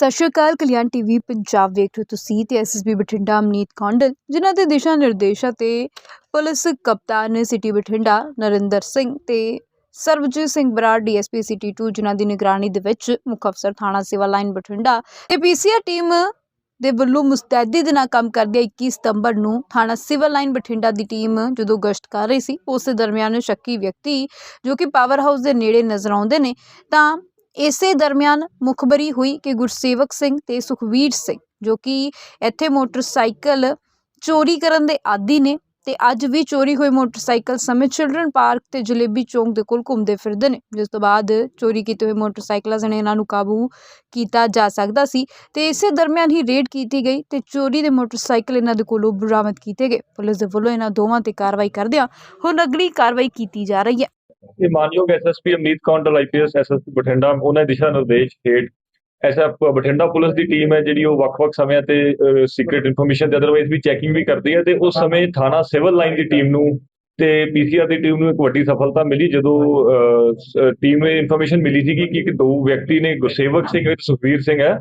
ਸਤਿ ਸ਼੍ਰੀ ਅਕਾਲ, ਕਲਿਆਣ ਟੀਵੀ ਪੰਜਾਬ ਵੇਖ ਰਹੇ ਹੋ ਤੁਸੀਂ ਤੇ ਐਸਐਸਬੀ ਬਠਿੰਡਾ ਅਮਨੀਤ ਕੌਂਡਲ, ਜਿਨ੍ਹਾਂ ਦੇ ਦਿਸ਼ਾ ਨਿਰਦੇਸ਼ਾਂ ਤੇ ਪੁਲਿਸ ਕਪਤਾਨ ਸਿਟੀ ਬਠਿੰਡਾ ਨਰਿੰਦਰ ਸਿੰਘ ਤੇ ਸਰਬਜੀਤ ਸਿੰਘ ਬਰਾੜ ਡੀਐਸਪੀ ਸਿਟੀ 2 ਜਿਨ੍ਹਾਂ ਦੀ ਨਿਗਰਾਨੀ ਦੇ ਵਿੱਚ ਮੁੱਖ ਅਫਸਰ ਥਾਣਾ ਸਿਵਲ ਲਾਈਨ ਬਠਿੰਡਾ ਤੇ ਪੀਸੀਆਰ ਟੀਮ ਦੇ ਵੱਲੋਂ ਮੁਸਤੈਦੀ ਦੇ ਨਾਲ ਕੰਮ ਕਰਦਿਆਂ 21 ਸਤੰਬਰ ਨੂੰ। ਥਾਣਾ ਸਿਵਲ ਲਾਈਨ ਬਠਿੰਡਾ ਦੀ ਟੀਮ ਜਦੋਂ ਗਸ਼ਤ ਕਰ ਰਹੀ ਸੀ, ਉਸ ਦਰਮਿਆਨ ਸ਼ੱਕੀ ਵਿਅਕਤੀ ਜੋ ਕਿ ਪਾਵਰ ਹਾਊਸ ਦੇ ਨੇੜੇ ਨਜ਼ਰ ਆਉਂਦੇ ਨੇ, ਤਾਂ ਇਸੇ ਦਰਮਿਆਨ ਮੁਖਬਰੀ ਹੋਈ ਕਿ ਗੁਰਸੇਵਕ ਸਿੰਘ ਤੇ ਸੁਖਵੀਰ ਸਿੰਘ, ਜੋ ਕਿ ਇੱਥੇ ਮੋਟਰਸਾਈਕਲ ਚੋਰੀ ਕਰਨ ਦੇ ਆਦੀ ਨੇ ਤੇ ਅੱਜ ਵੀ ਚੋਰੀ ਹੋਏ ਮੋਟਰਸਾਈਕਲ ਸਮੇਂ ਚਿਲਡਰਨ ਪਾਰਕ ਤੇ ਜਲੇਬੀ ਚੌਂਕ ਦੇ ਕੋਲ ਘੁੰਮਦੇ ਫਿਰਦੇ ਨੇ, ਜਿਸ ਤੋਂ ਬਾਅਦ ਚੋਰੀ ਕੀਤੇ ਹੋਏ ਮੋਟਰਸਾਈਕਲਾਂ ਸਣੇ ਇਹਨਾਂ ਨੂੰ ਕਾਬੂ ਕੀਤਾ ਜਾ ਸਕਦਾ ਸੀ ਤੇ ਇਸੇ ਦਰਮਿਆਨ ਹੀ ਰੇਡ ਕੀਤੀ ਗਈ ਤੇ ਚੋਰੀ ਦੇ ਮੋਟਰਸਾਈਕਲ ਇਹਨਾਂ ਦੇ ਕੋਲੋਂ ਬਰਾਮਦ ਕੀਤੇ ਗਏ। ਪੁਲਿਸ ਦੇ ਵੱਲੋਂ ਇਹਨਾਂ ਦੋਵਾਂ ਤੇ ਕਾਰਵਾਈ ਕਰਦਿਆਂ ਹੁਣ ਅਗਲੀ ਕਾਰਵਾਈ ਕੀਤੀ ਜਾ ਰਹੀ ਹੈ। ਇਹ ਮਾਨਯੋਗ SSP Amneet Kondal IPS SSP Bathinda ਉਹਨਾਂ ਦੇ ਦਿਸ਼ਾ ਨਿਰਦੇਸ਼ ਹੇਠ ਐਸਐਫ ਬਠਿੰਡਾ ਪੁਲਿਸ ਦੀ ਟੀਮ ਹੈ ਜਿਹੜੀ ਉਹ ਵੱਖ-ਵੱਖ ਸਮਿਆਂ ਤੇ ਸੀਕ੍ਰੀਟ ਇਨਫੋਰਮੇਸ਼ਨ ਤੇ ਅਦਰਵਾਈਜ਼ ਵੀ ਚੈਕਿੰਗ ਵੀ ਕਰਦੀ ਹੈ ਤੇ ਉਸ ਸਮੇਂ ਥਾਣਾ ਸਿਵਲ ਲਾਈਨ ਦੀ ਟੀਮ ਨੂੰ ਤੇ ਪੀਸੀਆਰ ਦੀ ਟੀਮ ਨੂੰ ਇੱਕ ਵੱਡੀ ਸਫਲਤਾ ਮਿਲੀ ਜਦੋਂ ਟੀਮ ਨੂੰ ਇਨਫੋਰਮੇਸ਼ਨ ਮਿਲੀ ਸੀ ਕਿ ਇੱਕ ਦੋ ਵਿਅਕਤੀ ਨੇ ਗੁਰਸੇਵਕ ਸਿੰਘ ਤੇ ਸੁਖਵੀਰ ਸਿੰਘ ਹੈ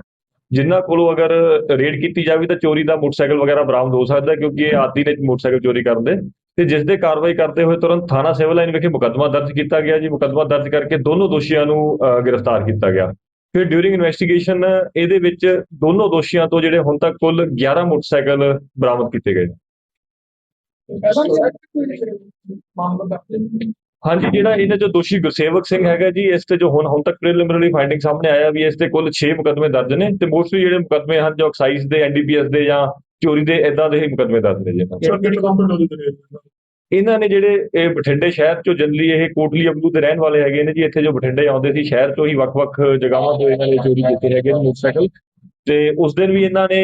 ਜਿਨ੍ਹਾਂ ਕੋਲੋਂ ਅਗਰ ਰੇਡ ਕੀਤੀ ਜਾਵੇ ਤਾਂ ਚੋਰੀ ਦਾ ਮੋਟਰਸਾਈਕਲ ਵਗੈਰਾ ਬਰਾਮਦ ਹੋ ਸਕਦਾ ਕਿਉਂਕਿ ਇਹ ਆਦੀ ਨੇ ਮੋਟਰਸਾਈਕਲ ਚੋਰੀ ਕਰਨ ਤੇ ਜਿਸ ਦੇ ਕਾਰਵਾਈ ਕਰਦੇ ਹੋਏ ਤੁਰੰਤ ਥਾਣਾ ਸਿਵਲ ਲਾਈਨ ਵਿਖੇ ਮੁਕੱਦਮਾ ਦਰਜ ਕੀਤਾ ਗਿਆ ਜੀ। ਮੁਕੱਦਮਾ ਦਰਜ ਕਰਕੇ ਦੋਨੋਂ ਦੋਸ਼ੀਆਂ ਨੂੰ ਗ੍ਰਿਫਤਾਰ ਕੀਤਾ ਗਿਆ। ਫਿਰ ਡਿਊਰਿੰਗ ਇਨਵੈਸਟੀਗੇਸ਼ਨ, ਇਹਦੇ ਵਿੱਚ ਦੋਨੋਂ ਦੋਸ਼ੀਆਂ ਤੋਂ ਜਿਹੜੇ ਹੁਣ ਤੱਕ ਕੁੱਲ 11 ਮੋਟਰਸਾਈਕਲ ਬਰਾਮਦ ਕੀਤੇ ਗਏ। ਹਾਂਜੀ ਜਿਹੜਾ ਇਹਨਾਂ ਜੋ ਦੋਸ਼ੀ ਗੁਰਸੇਵਕ ਸਿੰਘ ਹੈਗਾ ਜੀ ਇਸ ਤੇ ਜੋ ਹੁਣ ਹੁਣ ਤੱਕ ਪ੍ਰੀਲਿਮਿਨਰੀ ਫਾਈਂਡਿੰਗ ਸਾਹਮਣੇ ਆਇਆ ਵੀ ਇਸ ਤੇ ਕੁੱਲ 6 ਮੁਕੱਦਮੇ ਦਰਜ ਨੇ ਤੇ ਮੋਸਟਲੀ ਜਿਹੜੇ ਮੁਕੱਦਮੇ ਹਨ ਜੋ ਐਕਸਾਈਜ਼ ਦੇ ਐਨਡੀਪੀਐਸ ਦੇ ਜਾਂ ਚੋਰੀ ਦੇ ਇਦਾਂ ਦੇ ਹੀ ਮੁਕੱਦਮੇ ਦਰਜ ਨੇ ਜੀ ਇਹਨਾਂ ਤੇ। ਨੇ ਜਿਹੜੇ ਇਹ ਬਠਿੰਡੇ ਸ਼ਹਿਰ ਚੋਂ ਜਨਰਲੀ ਇਹ ਕੋਟਲੀ ਅਬਲੂ ਦੇ ਰਹਿਣ ਵਾਲੇ ਹੈਗੇ ਨੇ ਜੀ ਇੱਥੇ ਜੋ ਬਠਿੰਡੇ ਆਉਂਦੇ ਸੀ ਸ਼ਹਿਰ ਚੋਂ ਹੀ ਵੱਖ-ਵੱਖ ਜਗ੍ਹਾਵਾਂ ਤੋਂ ਇਹਨਾਂ ਨੇ ਚੋਰੀ ਕੀਤੇ ਹੈਗੇ ਨੇ ਮੋਟਰਸਾਈਕਲ। ਤੇ ਉਸ ਦਿਨ ਵੀ ਇਹਨਾਂ ਨੇ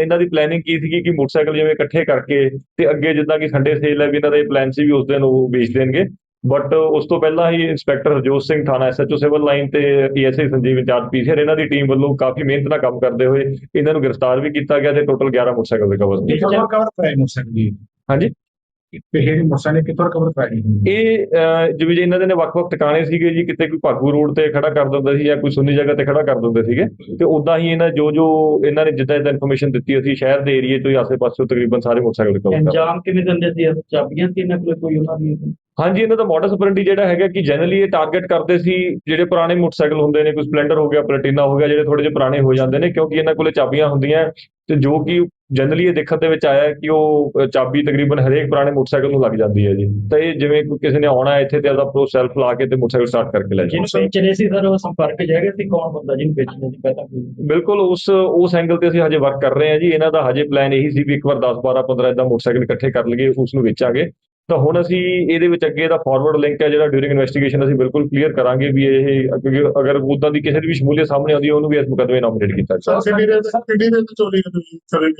ਇਹਨਾਂ ਦੀ ਪਲੈਨਿੰਗ ਕੀ ਸੀਗੀ ਕਿ ਮੋਟਰਸਾਈਕਲ ਜਿਵੇਂ ਇਕੱਠੇ ਕਰਕੇ ਤੇ ਅੱਗੇ ਜਿੱਦਾਂ ਕਿ ਸੰਡੇ ਸੇਲ ਹੈ ਵੀ ਇਹਨਾਂ ਦਾ ਇਹ ਪਲਾਨ ਸੀ ਵੀ ਉਸ ਦਿਨ ਉਹ ਵੇਚ ਦੇਣਗੇ। ਬਟ ਉਸ ਤੋਂ ਪਹਿਲਾਂ ਹੀ ਇੰਸਪੈਕਟਰ ਹਰਜੋਤ ਸਿੰਘ ਥਾਣਾ ਐਸਐਚਓ ਸਿਵਲ ਲਾਈਨ ਤੇ ਈਐਸਆਈ ਸੰਜੀਵ ਇੰਚਾਰਜ ਪੀਸੀਆਰ ਇਹਨਾਂ ਦੀ ਟੀਮ ਵੱਲੋਂ ਕਾਫੀ ਮਿਹਨਤ ਨਾਲ ਕੰਮ ਕਰਦੇ ਹੋਏ ਇਹਨਾਂ ਨੂੰ ਗ੍ਰਿਫਤਾਰ ਵੀ ਕੀਤਾ ਗਿਆ ਤੇ ਟੋਟਲ 11 ਮੋਟਰਸਾਈਕਲ ਰਿਕਵਰ ਮੋਟਰਸਾਈਕਲ ਦੀ ਹਾਂਜੀ? ਇਹ ਜਿਹੜੀ ਮੋਟਰਸਾਈਕਲ ਕਿੱਥੋਂ ਕਵਰ ਕਰਾਈ ਇਹ ਅਹ, ਜਿਵੇਂ ਜੇ ਇਹਨਾਂ ਦੇ ਨੇ ਵੱਖ-ਵੱਖ ਟਿਕਾਣੇ ਸੀਗੇ ਜੀ ਕਿਤੇ ਕੋਈ ਭਾਗੂ ਰੋਡ ਤੇ ਖੜਾ ਕਰ ਦਿੰਦਾ ਸੀ ਜਾਂ ਕੋਈ ਸੁੰਨੀ ਜਗ੍ਹਾ ਤੇ ਖੜਾ ਕਰ ਦਿੰਦੇ ਸੀਗੇ। ਤੇ ਉਦਾਂ ਹੀ ਇਹਨਾਂ ਜੋ ਜੋ ਇਹਨਾਂ ਨੇ ਜਿੱਦਾਂ ਜਿੱਦਾਂ ਇਨਫੋਰਮੇਸ਼ਨ ਦਿੱਤੀ ਅਸੀਂ ਸ਼ਹਿਰ ਦੇ ਏਰੀਏ ਤੋਂ ਹੀ ਆਸੇ-ਪਾਸੇ ਤਕਰੀਬਨ ਸਾਰੇ ਮੋਟਰਸਾਈਕਲ ਰਿਕਵਰ ਕਰ ਲਏ। ਅੰਜਾਮ ਕਿਵੇਂ ਦਿੰਦੇ ਸੀ? ਚਾਬੀਆਂ ਸੀ ਇਹਨਾਂ ਕੋਲ ਕੋਈ ਉਹਨਾਂ ਦੀ? ਹਾਂਜੀ ਇਹਨਾਂ ਦਾ ਮੋਡਸ ਆਪਰੈਂਡੀ ਜਿਹੜਾ ਹੈਗਾ ਕਿ ਜਨਰਲੀ ਇਹ ਟਾਰਗੇਟ ਕਰਦੇ ਸੀ ਜਿਹੜੇ ਪੁਰਾਣੇ ਮੋਟਰਸਾਈਕਲ ਹੁੰਦੇ ਨੇ ਕੋਈ ਸਪਲੈਂਡਰ ਹੋ ਗਿਆ ਪਲੈਟੀਨਾ ਹੋ ਗਿਆ ਜਿਹੜੇ ਥੋੜੇ ਜਿਹੇ ਪੁਰਾਣੇ ਹੋ ਜਾਂਦੇ ਨੇ ਕਿਉਂਕਿ ਇਹਨਾਂ ਕੋਲੇ ਚਾਬੀਆਂ ਹੁੰਦੀਆਂ ਤੇ ਜੋ ਕਿ ਜਨਰਲੀ ਇਹ ਦੇਖਣ ਦੇ ਵਿੱਚ ਆਇਆ ਕਿ ਉਹ ਚਾਬੀ ਤਕਰੀਬਨ ਹਰੇਕ ਪੁਰਾਣੇ ਮੋਟਰਸਾਈਕਲ ਨੂੰ ਲੱਗ ਜਾਂਦੀ ਹੈ ਜੀ। ਤਾਂ ਇਹ ਜਿਵੇਂ ਕੋਈ ਕਿਸੇ ਨੇ ਆਉਣਾ ਇੱਥੇ ਤੇ ਆਪਦਾ ਪ੍ਰੋ ਸੈਲਫ ਲਾ ਕੇ ਤੇ ਮੋਟਰਸਾਈਕਲ ਸਟਾਰਟ ਕਰਕੇ ਲੈ ਜਾਣਾ ਜਿਹਨੂੰ ਵੇਚਣੇ ਸੀ ਸਰ ਉਹ ਸੰਪਰਕ ਜਾਏਗਾ ਸੀ ਕੌਣ ਬੰਦਾ ਜਿਹਨੂੰ ਵੇਚਣੇ ਸੀ ਪਹਿਲਾਂ? ਬਿਲਕੁਲ ਉਸ ਉਸ ਐਂਗਲ ਤੇ ਅਸੀਂ ਹਜੇ ਵਰਕ ਕਰ ਰਹੇ ਹਾਂ ਜੀ। ਇਹਨਾਂ ਦਾ ਹਜੇ ਪਲਾਨ ਇਹੀ ਸੀ ਵੀ ਇੱਕ ਵਾਰ 10 12 15 ਇਦਾਂ ਮੋਟਰਸਾਈਕਲ ਇਕੱਠੇ ਕਰ ਲਈਏ ਉਸ ਨੂੰ ਵੇਚਾਂਗੇ। ਤਾਂ ਹੁਣ ਅਸੀਂ ਇਹਦੇ ਵਿੱਚ ਅੱਗੇ ਦਾ ਫਾਰਵਰਡ ਲਿੰਕ ਹੈ ਜਿਹੜਾ ਡਿਊਰਿੰਗ ਇਨਵੈਸਟੀਗੇਸ਼ਨ ਅਸੀਂ ਬਿਲਕੁਲ ਕਲੀਅਰ ਕਰਾਂਗੇ ਵੀ ਇਹ ਕਿਉਂਕਿ ਅਗਰ ਉਦਾਂ ਦੀ ਕਿਸੇ ਦੀ ਵੀ ਸ਼ਮੂਲੀਅਤ ਸਾਹਮਣੇ ਆਉਂਦੀ ਹੈ, ਉਹਨੂੰ ਵੀ ਇਸ ਮੁਕੱਦਮੇ ਨਾਮਿਨੇਟ ਕੀਤਾ ਜਾਵੇ ਸਰ ਦੇ ਕਿਹੜੀ ਦੇ ਚੋਰੀ ਕੀਤੀ ਚਲੇ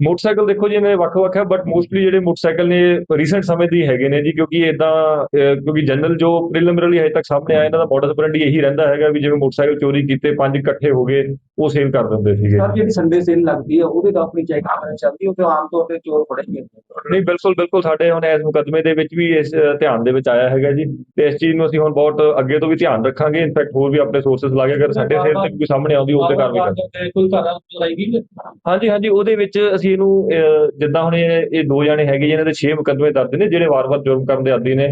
ਮੋਟਰਸਾਈਕਲ ਦੇਖੋ ਜੀ ਇਹਨਾਂ ਦੇ ਵੱਖ-ਵੱਖ ਹੈ ਬਟ ਮੋਸਟਲੀ ਜਿਹੜੇ ਮੋਟਰਸਾਈਕਲ ਨੇ ਰੀਸੈਂਟ ਸਮੇਂ ਦੀ ਹੈਗੇ ਨੇ ਜੀ ਕਿਉਂਕਿ ਇਦਾਂ ਕਿਉਂਕਿ ਜਨਰਲ ਜੋ ਪ੍ਰੀਲਿਮਿਨਰੀ ਹਜੇ ਤੱਕ ਸਾਹਮਣੇ ਆਇਆ ਇਹਨਾਂ ਦਾ ਮੋਡਸ ਆਪਰੈਂਡੀ ਇਹੀ ਰਹਿੰਦਾ ਹੈਗਾ ਵੀ ਜਿਵੇਂ ਮੋਟਰਸਾਈਕਲ ਚੋਰੀ ਕੀਤੇ ਪੰਜ ਇਕੱਠੇ ਹੋ ਗਏ ਉਹ ਸੇਲ ਕਰ ਦਿੰਦੇ ਸੀਗੇ ਸਰ ਜਿਹੜੀ ਸੰਡੇ ਸੇਲ ਲੱਗਦੀ ਹੈ ਉਹਦੇ ਤਾਂ ਆਪਣੀ ਚੈੱਕ ਕਰਨੀ ਚੱਲਦੀ ਉਹ ਤੇ ਆਮ ਤੌਰ ਤੇ ਚੋਰ ਫੜੇ ਜਾਂਦੇ ਨਹੀਂ ਬਿਲਕੁਲ ਬਿਲਕੁਲ ਸਾਡੇ ਹੁਣ ਇਸ ਮੁਕੱਦਮੇ ਦੇ ਵਿੱਚ ਵੀ ਇਸ ਧਿਆਨ ਦੇ ਵਿੱਚ ਆਇਆ ਹੈਗਾ ਜੀ ਤੇ ਇਸ ਚੀਜ਼ ਨੂੰ ਅਸੀਂ ਹੁਣ ਬਹੁਤ ਅੱਗੇ ਤੋਂ ਵੀ ਧਿਆਨ ਰੱਖਾਂਗੇ ਇਨਫੈਕਟ ਹੋਰ ਵੀ ਆਪਣੇ ਸੋਰਸਸ ਲਾ ਕੇ ਅਗਰ ਸਾਡੇ ਸਿਰ ਤੇ ਕੋਈ ਸਾਹਮਣੇ ਆਉਂਦੀ ਉਹਦੇ ਕਾਰਵਾਈ ਕਰਾਂਗੇ ਕੋਈ ਘਰ ਚੋਰਾਈ ਗਈ ਹਾਂਜੀ ਹਾਂਜੀ ਉਹਦੇ ਵਿੱਚ ਅਸੀਂ ਇਹਨੂੰ ਜਿੱਦਾਂ ਹੁਣ ਇਹ ਦੋ ਜਣੇ ਹੈਗੇ ਜੀ, ਇਹਨਾਂ ਦੇ 6 ਮੁਕੱਦਮੇ ਦਰਜ ਨੇ ਜਿਹੜੇ ਵਾਰ-ਵਾਰ ਜੁਰਮ ਕਰਨ ਦੇ ਆਦੀ ਨੇ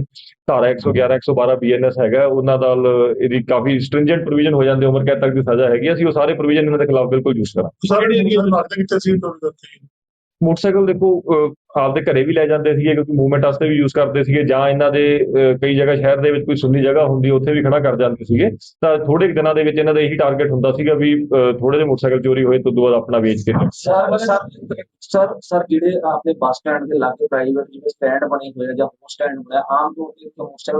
ਧਾਰਾ 111 112 ਬੀਐਨਐਸ ਹੈਗਾ ਉਹਨਾਂ ਨਾਲ ਇਹਦੀ ਕਾਫੀ ਸਟ੍ਰਿੰਜੈਂਟ ਪ੍ਰੋਵੀਜ਼ਨ ਹੋ ਜਾਂਦੀ ਉਮਰ ਕੈਦ ਤੱਕ ਦੀ ਸਜ਼ਾ ਹੈਗੀ ਅਸੀਂ ਉਹ ਸਾਰੇ ਪ੍ਰੋਵੀਜ਼ਨ ਇਹਨਾਂ ਦੇ ਖਿਲਾਫ ਬਿਲਕੁਲ ਯੂਜ਼ ਕਰਾਂ ਸਰ ਜਿਹੜੀ ਲੱਗਦਾ ਕਿ ਤਸਵੀਰ ਤੋਂ ਦਿੱਤੀ ਮੋਟਰਸਾਈਕਲ ਦੇਖੋ ਆਪਦੇ ਘਰੇ ਵੀ ਲੈ ਜਾਂਦੇ ਸੀਗੇ ਕਿਉਂਕਿ ਮੂਵਮੈਂਟ ਵਾਸਤੇ ਵੀ ਯੂਜ਼ ਕਰਦੇ ਸੀਗੇ ਜਾਂ ਇਹਨਾਂ ਦੇ ਕਈ ਜਗ੍ਹਾ ਸ਼ਹਿਰ ਦੇ ਵਿੱਚ ਕੋਈ ਸੁੰਨੀ ਜਗ੍ਹਾ ਹੁੰਦੀ, ਉੱਥੇ ਵੀ ਖੜਾ ਕਰ ਜਾਂਦੇ ਸੀਗੇ। ਤਾਂ ਥੋੜੇ ਦਿਨਾਂ ਦੇ ਵਿੱਚ ਇਹਨਾਂ ਦਾ ਇਹੀ ਟਾਰਗੇਟ ਹੁੰਦਾ ਸੀਗਾ ਵੀ ਥੋੜੇ ਜਿਹੇ ਮੋਟਰਸਾਈਕਲ ਚੋਰੀ ਹੋਏ ਤੋਂ ਬਾਅਦ ਆਪਣਾ ਵੇਚ ਕੇ ਸਰ ਸਰ ਜਿਹੜੇ ਆਪਣੇ ਬੱਸ ਸਟੈਂਡ ਦੇ ਲਾਗੇ ਪ੍ਰਾਈਵੇਟ ਜਿਵੇਂ ਸਟੈਂਡ ਬਣੇ ਹੋਏ ਆ ਜਾਂ ਹੋਰ ਸਟੈਂਡ ਬਣਿਆ, ਆਮ ਤੌਰ ਤੇ ਇੱਕ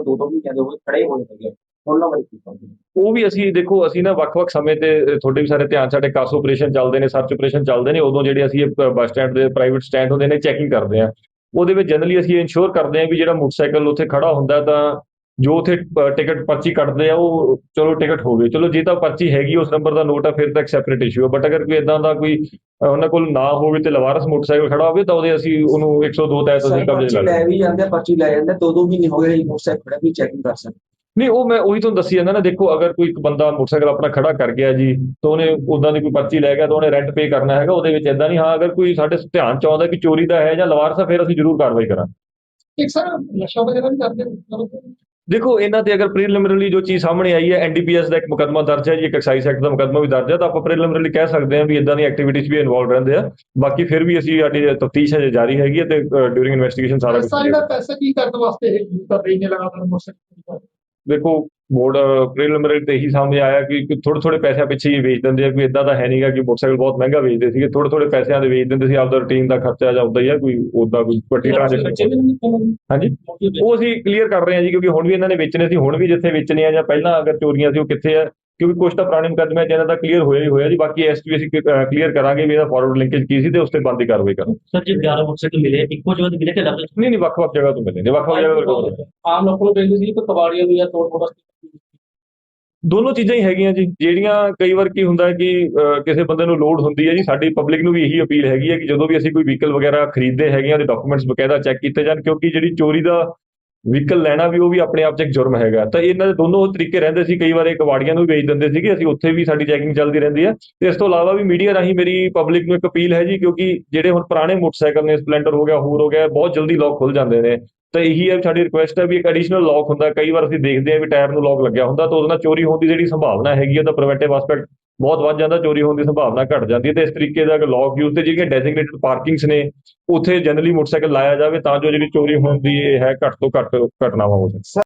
ਦੋ ਦੋ ਮਹੀਨਿਆਂ ਦੇ ਹੋਏ ਖੜੇ ਹੋਏ ਹੈਗੇ ਉਹਨਾਂ ਬਾਰੇ ਕੀ ਕਹੋਗੇ ਉਹ ਵੀ ਅਸੀਂ ਦੇਖੋ ਅਸੀਂ ਨਾ ਵੱਖ-ਵੱਖ ਸਮੇਂ ਤੇ ਤੁਹਾਡੇ ਵੀ ਸਾਰੇ ਧਿਆਨ ਸਾਡੇ ਕਾਸ ਆਪਰੇਸ਼ਨ ਚੱਲਦੇ ਨੇ ਸਰਚ ਆਪਰੇਸ਼ਨ ਚੱਲਦੇ ਨੇ ਉਦੋਂ ਜਿਹੜੇ ਅਸੀਂ ਬੱਸ ਸਟੈਂਡ ਦੇ ਪ੍ਰਾਈਵੇਟ ਸਟੈਂਡ ਹੁੰਦੇ ਨੇ ਚੈਕਿੰਗ ਕਰਦੇ ਆ ਉਹਦੇ ਵਿੱਚ ਜਨਰਲੀ ਅਸੀਂ ਇਨਸ਼ੋਰ ਕਰਦੇ ਆ ਵੀ ਜਿਹੜਾ ਮੋਟਰਸਾਈਕਲ ਉੱਥੇ ਖੜਾ ਹੁੰਦਾ ਤਾਂ ਜੋ ਉੱਥੇ ਟਿਕਟ ਪਰਚੀ ਕੱਟਦੇ ਆ ਉਹ ਚਲੋ ਟਿਕਟ ਹੋਵੇ ਚਲੋ ਜੇ ਤਾਂ ਪਰਚੀ ਹੈਗੀ ਉਸ ਨੰਬਰ ਦਾ ਨੋਟ ਆ ਫਿਰ ਤਾਂ ਇੱਕ ਸੈਪਰੇਟ ਇਸ਼ੂ ਹੈ ਬਟ ਅਗਰ ਕੋਈ ਇਦਾਂ ਦਾ ਕੋਈ ਉਹਨਾਂ ਕੋਲ ਨਾ ਹੋਵੇ ਤੇ ਲਵਾਰਸ ਮੋਟਰਸਾਈਕਲ ਖੜਾ ਹੋਵੇ ਤਾਂ ਉਹਦੇ ਅਸੀਂ ਉਹਨੂੰ 102 ਤਹਿਤ ਅਸੀਂ ਕਬਜ਼ੇ ਪਰਚੀ ਲੈ ਲੈ ਵੀ ਜਾਂਦੇ ਆ, ਪਰਚੀ ਲੈ ਜਾਂਦੇ ਆ, ਦੋ ਦੋ ਮਹੀਨੇ ਹੋ ਗਏ ਮੋਟਰਸਾਈਕਲ ਖੜਾ ਵੀ ਚੈਕਿੰਗ ਕਰ ਸਕਦੇ। ਨਹੀਂ ਉਹ ਮੈਂ ਉਹੀ ਤੁਹਾਨੂੰ ਦੱਸੀ ਜਾਂਦਾ ਨਾ ਦੇਖੋ ਅਗਰ ਕੋਈ ਇੱਕ ਬੰਦਾ ਮੋਟਰਸਾਈਕਲ ਆਪਣਾ ਖੜਾ ਕਰ ਗਿਆ ਜੀ ਤਾਂ ਉਹਨੇ ਉਦਾਂ ਦੀ ਕੋਈ ਪਰਚੀ ਲੈ ਗਿਆ ਤਾਂ ਉਹਨੇ ਰੈਂਟ ਪੇ ਕਰਨਾ ਹੈਗਾ ਉਹਦੇ ਵਿੱਚ ਇਦਾਂ ਨਹੀਂ ਹਾਂ ਅਗਰ ਕੋਈ ਸਾਡੇ ਧਿਆਨ ਚ ਆਉਂਦਾ ਕਿ ਚੋਰੀ ਦਾ ਹੈ ਜਾਂ ਲਵਾਰਸ ਆ ਫਿਰ ਅਸੀਂ ਜ਼ਰੂਰ ਕਾਰਵਾਈ ਕਰਾਂਗੇ। ਇੱਕ ਸਰ ਨਸ਼ਾ ਵਗੈਰਾ ਵੀ ਕਰਦੇ ਹੋ? ਦੇਖੋ ਇਹਨਾਂ ਤੇ ਅਗਰ ਪ੍ਰੀਲਿਮਿਨਰੀ ਜੋ ਚੀਜ਼ ਸਾਹਮਣੇ ਆਈ ਹੈ ਐਨਡੀਪੀਐਸ ਦਾ ਇੱਕ ਮੁਕੱਦਮਾ ਦਰਜ ਹੈ ਜੀ ਇੱਕ ਐਕਸਾਈਜ਼ ਐਕਟ ਦਾ ਮੁਕੱਦਮਾ ਵੀ ਦਰਜ ਹੈ ਤਾਂ ਆਪਾਂ ਪ੍ਰੀਲਿਮਿਨਰੀ ਕਹਿ ਸਕਦੇ ਹਾਂ ਵੀ ਇਦਾਂ ਦੀ ਐਕਟੀਵਿਟੀਜ਼ ਵੀ ਇਨਵੋਲਵ ਰਹਿੰਦੇ ਆ। ਬਾਕੀ ਫਿਰ ਵੀ ਅਸੀਂ ਸਾਡੀ ਤਫਤੀਸ਼ ਹੈ ਜਾਰੀ ਹੈਗੀ ਹੈ ਤੇ ਡਿਊਰਿੰਗ ਇਨਵੈਸਟੀਗੇਸ਼ਨ ਸਾਰਾ ਕੁਝ ਸਾਰਾ ਪੈਸਾ ਕੀ ਕਰਨ ਵਾਸਤੇ ਇਹ ਯੂਜ਼ ਕਰ ਰਹੀ ਨੇ ਲਗਾਤਾਰ ਮੋਟਰਸਾਈਕਲ ਦੇਖੋ ਬੋਰਡ ਪ੍ਰੀਲਿਮਿਨਰੀ ਤੇ ਇਹੀ ਸਾਹਮਣੇ ਆਇਆ ਕਿ ਥੋੜੇ ਥੋੜੇ ਪੈਸਿਆਂ ਪਿੱਛੇ ਹੀ ਵੇਚ ਦਿੰਦੇ ਆ ਕੋਈ ਇਦਾਂ ਦਾ ਹੈ ਨਹੀਂਗਾ ਕਿ ਮੋਟਰਸਾਈਕਲ ਬਹੁਤ ਮਹਿੰਗਾ ਵੇਚਦੇ ਸੀਗੇ ਥੋੜੇ ਥੋੜੇ ਪੈਸਿਆਂ ਦੇ ਵੇਚ ਦਿੰਦੇ ਸੀ ਆਪਦਾ ਰੂਟੀਨ ਦਾ ਖਰਚਾ ਜਾਂ ਉਦਾਂ ਹੀ ਆ ਕੋਈ ਉਦਾਂ ਕੋਈ ਵੱਡੀ ਟ੍ਰਾਂਜੈਕਸ਼ਨ ਹਾਂਜੀ? ਉਹ ਅਸੀਂ ਕਲੀਅਰ ਕਰ ਰਹੇ ਹਾਂ ਜੀ ਕਿਉਂਕਿ ਹੁਣ ਵੀ ਇਹਨਾਂ ਨੇ ਵੇਚਣੇ ਸੀ ਹੁਣ ਵੀ ਜਿੱਥੇ ਵੇਚਣੇ ਆ ਜਾਂ ਪਹਿਲਾਂ ਅਗਰ ਚੋਰੀਆਂ ਸੀ ਉਹ ਕਿੱਥੇ ਆ? ਕਿਉਂਕਿ ਕੁਝ ਤਾਂ ਪੁਰਾਣੇ ਮੁਕੱਦਮੇ ਚ ਇਹਨਾਂ ਦਾ ਕਲੀਅਰ ਹੋਇਆ ਹੀ ਹੋਇਆ ਜੀ ਬਾਕੀ ਐਸ ਵੀ ਅਸੀਂ ਕਲੀਅਰ ਕਰਾਂਗੇ ਵੀ ਇਹਦਾ ਫਾਰਵਰਡ ਲਿੰਕੇਜ ਕੀ ਸੀ ਤੇ ਉਸ ਤੇ ਬੰਦੀ ਕਾਰਵਾਈ ਕਰਾਂਗੇ। ਸਰ ਜੀ 11 ਮੋਟਰਸਾਈਕਲ ਮਿਲੇ ਇੱਕੋ ਜਗ੍ਹਾ ਤੇ ਮਿਲੇ ਕਿ ਅਲੱਗ? ਨਹੀਂ ਨਹੀਂ ਵੱਖ-ਵੱਖ ਜਗ੍ਹਾ ਤੋਂ ਮਿਲੇ ਨੇ ਵੱਖ-ਵੱਖ ਜਗ੍ਹਾ ਤੋਂ। ਆਮ ਲੋਕਾਂ ਨੂੰ ਪੈਂਦੀ ਸੀ ਕਿ ਕਬਾੜੀਆਂ ਵੀ ਆ ਤੋੜ ਫੋੜ ਦੋਨੋਂ ਚੀਜ਼ਾਂ ਹੀ ਹੈਗੀਆਂ ਜੀ ਜਿਹੜੀਆਂ ਕਈ ਵਾਰ ਕੀ ਹੁੰਦਾ ਕਿ ਕਿਸੇ ਬੰਦੇ ਨੂੰ ਲੋਡ ਹੁੰਦੀ ਹੈ ਜੀ ਸਾਡੀ ਪਬਲਿਕ ਨੂੰ ਵੀ ਇਹੀ ਅਪੀਲ ਹੈਗੀ ਹੈ ਕਿ ਜਦੋਂ ਵੀ ਅਸੀਂ ਕੋਈ ਵਹੀਕਲ ਵਗੈਰਾ ਖਰੀਦਦੇ ਹੈਗੇ ਆ ਉਹਦੇ ਡਾਕੂਮੈਂਟਸ ਬਕਾਇਦਾ ਚੈੱਕ ਕੀਤੇ ਜਾਣ ਕਿਉਂਕਿ ਜਿਹੜੀ ਚੋਰੀ ਦਾ ਵਹੀਕਲ ਲੈਣਾ ਵੀ, ਉਹ ਵੀ ਆਪਣੇ ਆਪ 'ਚ ਇੱਕ ਜੁਰਮ ਹੈਗਾ। ਤਾਂ ਇਹਨਾਂ ਦੇ ਦੋਨੋਂ ਤਰੀਕੇ ਰਹਿੰਦੇ ਸੀ। ਕਈ ਵਾਰ ਇਹ ਕਬਾੜੀਆਂ ਨੂੰ ਵੀ ਵੇਚ ਦਿੰਦੇ ਸੀਗੇ। ਅਸੀਂ ਉੱਥੇ ਵੀ ਸਾਡੀ ਚੈਕਿੰਗ ਚੱਲਦੀ ਰਹਿੰਦੀ ਹੈ ਤੇ ਇਸ ਤੋਂ ਇਲਾਵਾ ਵੀ ਮੀਡੀਆ ਰਾਹੀਂ ਮੇਰੀ ਪਬਲਿਕ ਨੂੰ ਇੱਕ ਅਪੀਲ ਹੈ ਜੀ, ਕਿਉਂਕਿ ਜਿਹੜੇ ਹੁਣ ਪੁਰਾਣੇ ਮੋਟਰਸਾਈਕਲ ਨੇ, ਸਪਲੈਂਡਰ ਹੋ ਗਿਆ, ਹੋਰ ਹੋ ਗਿਆ, ਬਹੁਤ ਜਲਦੀ ਲੋਕ ਖੁੱਲ ਜਾਂਦੇ ਨੇ। ਤਾਂ ਇਹੀ ਹੈ, ਸਾਡੀ ਰਿਕੁਐਸਟ ਹੈ ਵੀ ਇੱਕ ਐਡੀਸ਼ਨਲ ਲੌਕ ਹੁੰਦਾ। ਕਈ ਵਾਰ ਅਸੀਂ ਦੇਖਦੇ ਹਾਂ ਵੀ ਟਾਇਰ ਨੂੰ ਲੌਕ ਲੱਗਿਆ ਹੁੰਦਾ ਤਾਂ ਉਹਦੇ ਨਾਲ ਚੋਰੀ ਹੋਣ ਦੀ ਜਿਹੜੀ ਸੰਭਾਵਨਾ ਹੈਗੀ ਹੈ ਤਾਂ ਪ੍ਰੀਵੈਂਟਿਵ ਐਸਪੈਕਟ ਬਹੁਤ ਵੱਧ ਜਾਂਦਾ, ਚੋਰੀ ਹੋਣ ਦੀ ਸੰਭਾਵਨਾ ਘਟ ਜਾਂਦੀ ਹੈ ਤੇ ਇਸ ਤਰੀਕੇ ਦਾ ਅਗਰ ਲੌਕ ਯੂਜ਼ ਤੇ ਜਿਹੜੀਆਂ ਡੈਜ਼ਿਗਨੇਟਡ ਪਾਰਕਿੰਗਸ ਨੇ, ਉੱਥੇ ਜਨਰਲੀ ਮੋਟਰਸਾਈਕਲ ਲਾਇਆ ਜਾਵੇ ਤਾਂ ਜੋ ਜਿਹੜੀ ਚੋਰੀ ਹੋਣ ਦੀ ਇਹ ਹੈ ਘੱਟ ਤੋਂ ਘੱਟ ਘਟਨਾਵਾਂ ਹੋ ਸਕਣ।